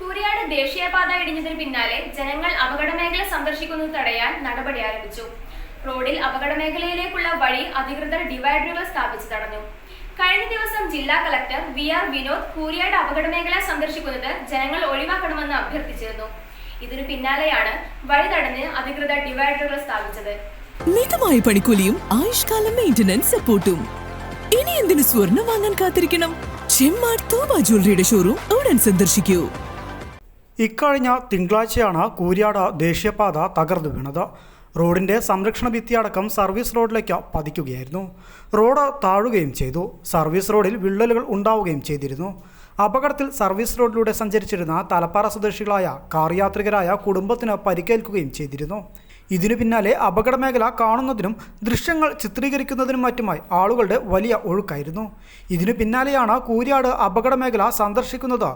കൂരിയാട് ദേശീയപാത ഇടിഞ്ഞതിന് പിന്നാലെ ജനങ്ങൾ അപകടമേഖല സന്ദർശിക്കുന്നത് തടയാൻ നടപടി ആരംഭിച്ചു. റോഡിൽ അപകടമേഖലയിലേക്കുള്ള വഴി അധികൃതർ ഡിവൈഡറുകൾ സ്ഥാപിച്ചു തടഞ്ഞു. കഴിഞ്ഞ ദിവസം ജില്ലാ collector V R Vinod Kooriyad അപകടമേഖല സന്ദർശിക്കുന്നത് ജനങ്ങൾ ഒഴിവാക്കണമെന്ന് അഭ്യർത്ഥിച്ചിരുന്നു. ഇതിനു പിന്നാലെയാണ് വഴി തടഞ്ഞ് അധികൃതർ ഡിവൈഡറുകൾ സ്ഥാപിച്ചത്. മിതമായ പണിക്കൂലിയും ആയുഷ്കാല മെയിന്റനൻസ് സപ്പോർട്ടും ഇനി എന്തിനു സ്വർണം വാങ്ങാൻ കാത്തിരിക്കണം? ചെമ്മാട് തോബ ജ്വല്ലറിയുടെ ഷോറൂം ഉടൻ സന്ദർശിക്കൂ. ഇക്കഴിഞ്ഞ തിങ്കളാഴ്ചയാണ് കൂരിയാട് ദേശീയപാത തകർന്നു വീണത്. റോഡിന്റെ സംരക്ഷണ ഭിത്തിയടക്കം സർവീസ് റോഡിലേക്ക് പതിക്കുകയായിരുന്നു. റോഡ് താഴുകയും ചെയ്തു. സർവീസ് റോഡിൽ വിള്ളലുകൾ ഉണ്ടാവുകയും ചെയ്തിരുന്നു. അപകടത്തിൽ സർവീസ് റോഡിലൂടെ സഞ്ചരിച്ചിരുന്ന തലപ്പാറ സ്വദേശികളായ കാർ യാത്രികരായ കുടുംബത്തിന് പരിക്കേൽക്കുകയും ചെയ്തിരുന്നു. ഇതിനു പിന്നാലെ അപകട മേഖല കാണുന്നതിനും ദൃശ്യങ്ങൾ ചിത്രീകരിക്കുന്നതിനും മറ്റുമായി ആളുകളുടെ വലിയ ഒഴുക്കായിരുന്നു. ഇതിനു പിന്നാലെയാണ് കൂരിയാട് അപകട മേഖല സന്ദർശിക്കുന്നത്.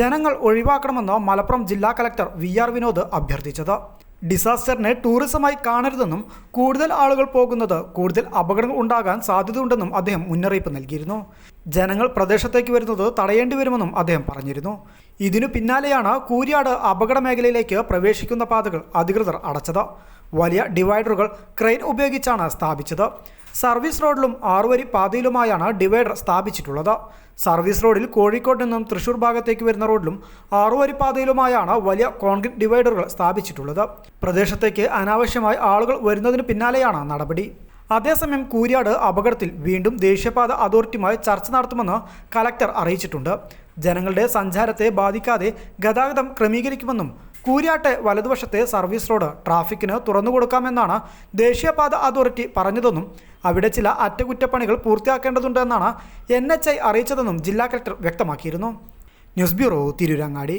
ജനങ്ങൾ ഒഴിവാക്കണമെന്ന് മലപ്പുറം ജില്ലാ കലക്ടർ വി ആർ വിനോദ് അഭ്യർത്ഥിച്ചത്. ഡിസാസ്റ്ററിനെ ടൂറിസമായി കാണരുതെന്നും കൂടുതൽ ആളുകൾ പോകുന്നത് കൂടുതൽ അപകടങ്ങൾ ഉണ്ടാകാൻ സാധ്യതയുണ്ടെന്നും അദ്ദേഹം മുന്നറിയിപ്പ് നൽകിയിരുന്നു. ജനങ്ങൾ പ്രദേശത്തേക്ക് വരുന്നത് തടയേണ്ടി വരുമെന്നും അദ്ദേഹം പറഞ്ഞിരുന്നു. ഇതിനു പിന്നാലെയാണ് കൂരിയാട് അപകട മേഖലയിലേക്ക് പ്രവേശിക്കുന്ന പാതകൾ അധികൃതർ അടച്ചത്. വലിയ ഡിവൈഡറുകൾ ക്രെയിൻ ഉപയോഗിച്ചാണ് സ്ഥാപിച്ചത്. സർവീസ് റോഡിലും ആറുവരി പാതയിലുമായാണ് ഡിവൈഡർ സ്ഥാപിച്ചിട്ടുള്ളത്. സർവീസ് റോഡിൽ കോഴിക്കോട് നിന്നും തൃശൂർ ഭാഗത്തേക്ക് വരുന്ന റോഡിലും ആറുവരി പാതയിലുമായാണ് വലിയ കോൺക്രീറ്റ് ഡിവൈഡറുകൾ സ്ഥാപിച്ചിട്ടുള്ളത്. പ്രദേശത്തേക്ക് അനാവശ്യമായി ആളുകൾ വരുന്നതിന് പിന്നാലെയാണ് നടപടി. അതേസമയം കൂരിയാട് അപകടത്തിൽ വീണ്ടും ദേശീയപാത അതോറിറ്റിയുമായി ചർച്ച നടത്തുമെന്ന് കലക്ടർ അറിയിച്ചിട്ടുണ്ട്. ജനങ്ങളുടെ സഞ്ചാരത്തെ ബാധിക്കാതെ ഗതാഗതം ക്രമീകരിക്കുമെന്നും കൂരിയാട്ടെ വലതുവശത്തെ സർവീസ് റോഡ് ട്രാഫിക്കിന് തുറന്നുകൊടുക്കാമെന്നാണ് ദേശീയപാത അതോറിറ്റി പറഞ്ഞതെന്നും അവിടെ ചില അറ്റകുറ്റപ്പണികൾ പൂർത്തിയാക്കേണ്ടതുണ്ടെന്നാണ് എൻ എച്ച് ഐ അറിയിച്ചതെന്നും ജില്ലാ കലക്ടർ വ്യക്തമാക്കിയിരുന്നു. News bureau Tirurangadi.